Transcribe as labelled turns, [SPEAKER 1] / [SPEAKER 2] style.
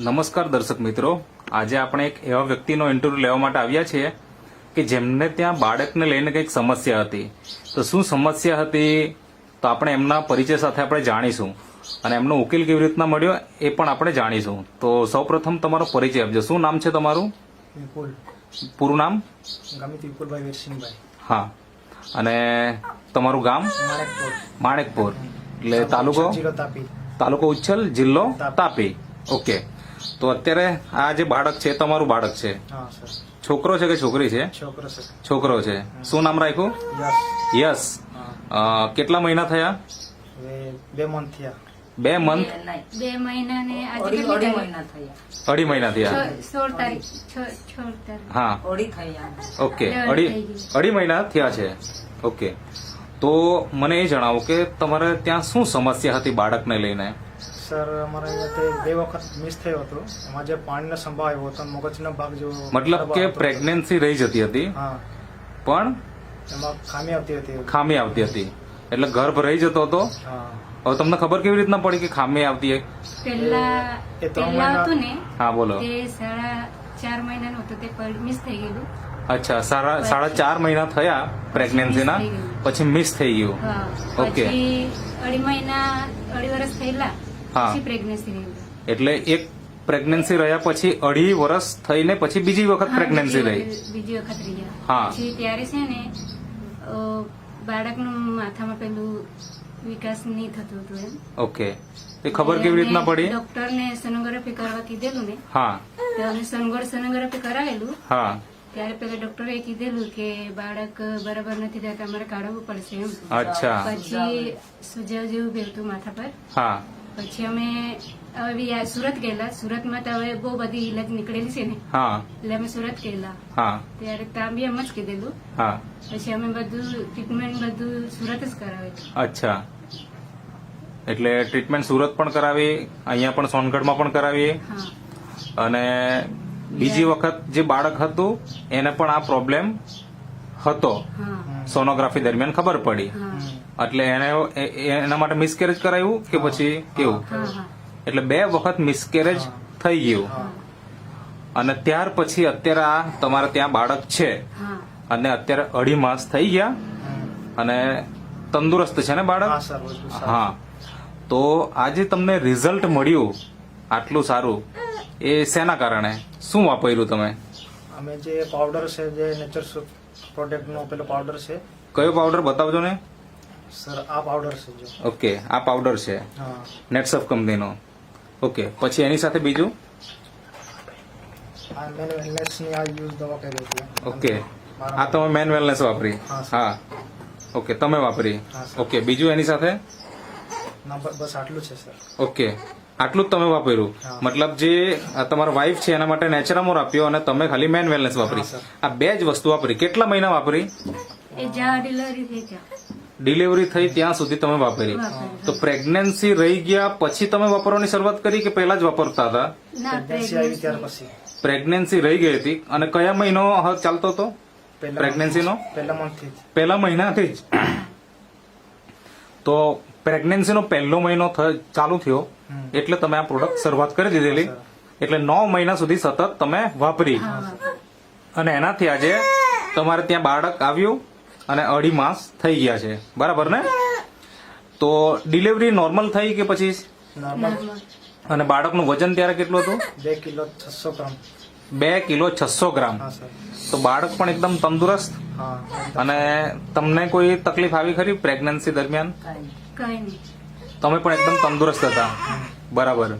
[SPEAKER 1] નમસ્કાર દર્શક મિત્રો. આજે આપણે એક એવા વ્યક્તિનો ઇન્ટરવ્યુ લેવા માટે આવ્યા છીએ કે જેમને ત્યાં બાળકને લઈને કંઈક સમસ્યા હતી. તો શું સમસ્યા હતી તો આપણે એમના પરિચય સાથે આપણે જાણીશું. અને એમનો ઉકેલ કેવી રીતના મળ્યો એ પણ આપણે જાણીશું. તો સૌપ્રથમ તમારો પરિચય આપજો. શું નામ છે તમારું? પૂરું નામ? હા. અને તમારું ગામ?
[SPEAKER 2] માણેકપુર.
[SPEAKER 1] એટલે તાલુકો
[SPEAKER 2] તાપી.
[SPEAKER 1] તાલુકો ઉચ્છલ? જિલ્લો.
[SPEAKER 2] તાપી.
[SPEAKER 1] ઓકે. તો અત્યારે આ જે બાળક છે તમારું બાળક છે.
[SPEAKER 2] હા સર.
[SPEAKER 1] છોકરો છે કે છોકરી છે?
[SPEAKER 2] છોકરો સર.
[SPEAKER 1] છોકરો છે. શું નામ રાખ્યું?
[SPEAKER 2] યસ
[SPEAKER 1] કેટલા મહિના થયા?
[SPEAKER 2] બે મંથ થયા.
[SPEAKER 1] બે મંથ
[SPEAKER 3] બે મહિના ને આજે
[SPEAKER 4] અઢી? મહિના થયા.
[SPEAKER 1] અઢી મહિના થયા.
[SPEAKER 3] સોળ તારીખ સોળ તારીખ.
[SPEAKER 1] હા.
[SPEAKER 4] અઢી થયા
[SPEAKER 1] ઓકે. અઢી અઢી મહિના થયા છે. ઓકે. તો મને એ જણાવો કે તમારે ત્યાં શું સમસ્યા હતી બાળકને લઈને?
[SPEAKER 2] સર અમારે બે વખત મિસ થયો હતો. એમાં જે પાણીનો સંભાવ આવ્યો હતો મગજનો ભાગ જો
[SPEAKER 1] મતલબ કે પ્રેગ્નન્સી રહી જતી હતી.
[SPEAKER 2] હા.
[SPEAKER 1] પણ
[SPEAKER 2] એમાં ખામી આવતી હતી.
[SPEAKER 1] ખામી આવતી હતી. એટલે ગર્ભ રહી જતો હતો. હવે તમને ખબર કેવી રીતના પડી કે ખામી આવતી
[SPEAKER 3] પહેલા
[SPEAKER 2] એ ત્રણ મહિના-
[SPEAKER 3] હતું ને
[SPEAKER 1] હા બોલો.
[SPEAKER 3] એ સાડા ચાર મહિનાનું હતું તે મિસ થઈ ગયેલું.
[SPEAKER 1] અચ્છા સાડા સાડા ચાર મહિના થયા પ્રેગ્નન્સીના પછી મિસ થઈ ગયું. ઓકે.
[SPEAKER 3] અઢી મહિના અઢી વર્ષ થયેલા. પછી પ્રેગ્નન્સી
[SPEAKER 1] એટલે એક પ્રેગ્નન્સી રહ્યા પછી અઢી વર્ષ થઈને પછી બીજી વખત પ્રેગ્નન્સી રહી.
[SPEAKER 3] બીજી વખત રહ્યા.
[SPEAKER 1] હા.
[SPEAKER 3] પછી ત્યારે છે ને બાળકનું માથામાં પેલું વિકાસ નહીં થતું હતો એમ.
[SPEAKER 1] ઓકે. એ ખબર કેવી રીતના પડી?
[SPEAKER 3] ડોક્ટરને સોનોગ્રાફી કરવા કીધેલું ને
[SPEAKER 1] હા.
[SPEAKER 3] તો અમે સોનગઢ સોનોગ્રાફી કરાવેલું.
[SPEAKER 1] હા.
[SPEAKER 3] ત્યારે પેલા ડોક્ટરે કીધેલું કે બાળક બરાબર નથી થયા તમારે કાઢવું પડશે એમ.
[SPEAKER 1] અચ્છા.
[SPEAKER 3] પછી સુજાવ જેવું બેવતું માથા પર.
[SPEAKER 1] હા.
[SPEAKER 3] પછી અમે હવે આ સુરત ગયેલા. સુરતમાં તો હવે બહુ બધી ઇલાજ નીકળેલી છે ને.
[SPEAKER 1] હા.
[SPEAKER 3] એટલે અમે સુરત ગયેલા.
[SPEAKER 1] હા.
[SPEAKER 3] ત્યારે ત્યાં બી એમ જ કીધેલું.
[SPEAKER 1] હા.
[SPEAKER 3] પછી અમે બધું ટ્રીટમેન્ટ બધું સુરત જ કરાવે
[SPEAKER 1] અચ્છા. એટલે ટ્રીટમેન્ટ સુરત પણ કરાવી અહીંયા પણ સોનગઢમાં પણ કરાવી અને બીજી વખત જે બાળક હતું એને પણ આ પ્રોબ્લેમ હતો. સોનોગ્રાફી દરમિયાન ખબર પડી. એટલે એને એના માટે મિસકેરેજ કરાવ્યું કે પછી કેવું? એટલે બે વખત મિસકેરેજ થઈ ગયું. અને ત્યાર પછી અત્યારે આ તમારે ત્યાં બાળક છે. અને અત્યારે અઢી માસ થઈ ગયા. અને તંદુરસ્ત છે ને બાળક. હા તો આજે તમને રિઝલ્ટ મળ્યું આટલું સારું. એ શેના કારણે? શું વાપર્યું તમે?
[SPEAKER 2] અમે જે પાવડર છે જે નેચર પ્રોડક્ટ નો પેલો પાવડર છે.
[SPEAKER 1] કયો પાવડર બતાવજો ને.
[SPEAKER 2] સર આ પાવડર છે જો.
[SPEAKER 1] ઓકે આ પાવડર છે. નેટસફ કંપનીનો ઓકે પછી એની સાથે બીજું?
[SPEAKER 2] આ આ યુઝ દવા
[SPEAKER 1] ઓકે. આ તમે મેન વેલનેસ વાપરી.
[SPEAKER 2] હા,
[SPEAKER 1] ઓકે તમે વાપરી. ઓકે બીજું એની સાથે?
[SPEAKER 2] બસ આટલું છે સર.
[SPEAKER 1] ઓકે. આટલું જ તમે વાપર્યું. મતલબ જે તમારા વાઈફ છે એના માટે નેચરામોર આપ્યો અને તમે ખાલી મેન વેલનેસ વાપરી. આ બે જ વસ્તુ વાપરી. કેટલા મહિના વાપરી?
[SPEAKER 3] એ જ્યાં ડિલિવરી થઈ ત્યાં.
[SPEAKER 1] ડિલિવરી થઈ ત્યાં સુધી તમે વાપરી. તો પ્રેગ્નન્સી રહી ગયા પછી તમે વાપરવાની શરૂઆત કરી કે પહેલા જ વાપરતા હતા?
[SPEAKER 2] પ્રેગ્નન્સી આવી ત્યાર
[SPEAKER 3] pregnancy.
[SPEAKER 2] પછી.
[SPEAKER 1] પ્રેગ્નન્સી રહી ગઈ હતી. અને કયા મહિનો ચાલતો હતો?
[SPEAKER 2] પહેલા
[SPEAKER 1] નો?
[SPEAKER 2] પહેલા
[SPEAKER 1] મહિનાથી જ? તો પ્રેગ્નન્સીનો પહેલો મહિનો થ- ચાલુ થયો. એટલે તમે આ પ્રોડક્ટ શરૂઆત કરી દીધેલી. એટલે નવ મહિના સુધી સતત તમે વાપરી. અને એનાથી આજે તમારે ત્યાં બાળક આવ્યું. અને અઢી માસ થઈ ગયા છે. બરાબર ને? તો ડિલિવરી નોર્મલ થઈ કે પછી?
[SPEAKER 2] નોર્મલ
[SPEAKER 1] અને બાળકનું વજન ત્યારે કેટલું હતું?
[SPEAKER 2] બે કિલો છસો ગ્રામ.
[SPEAKER 1] બે કિલો છસો ગ્રામ. તો બાળક પણ એકદમ તંદુરસ્ત?
[SPEAKER 2] હા
[SPEAKER 1] અને તમને કોઈ તકલીફ આવી ખરી પ્રેગ્નન્સી દરમિયાન?
[SPEAKER 4] કાંઈ નહીં.
[SPEAKER 3] કઈ નહીં.
[SPEAKER 1] તમે પણ એકદમ તંદુરસ્ત હતા. બરાબર.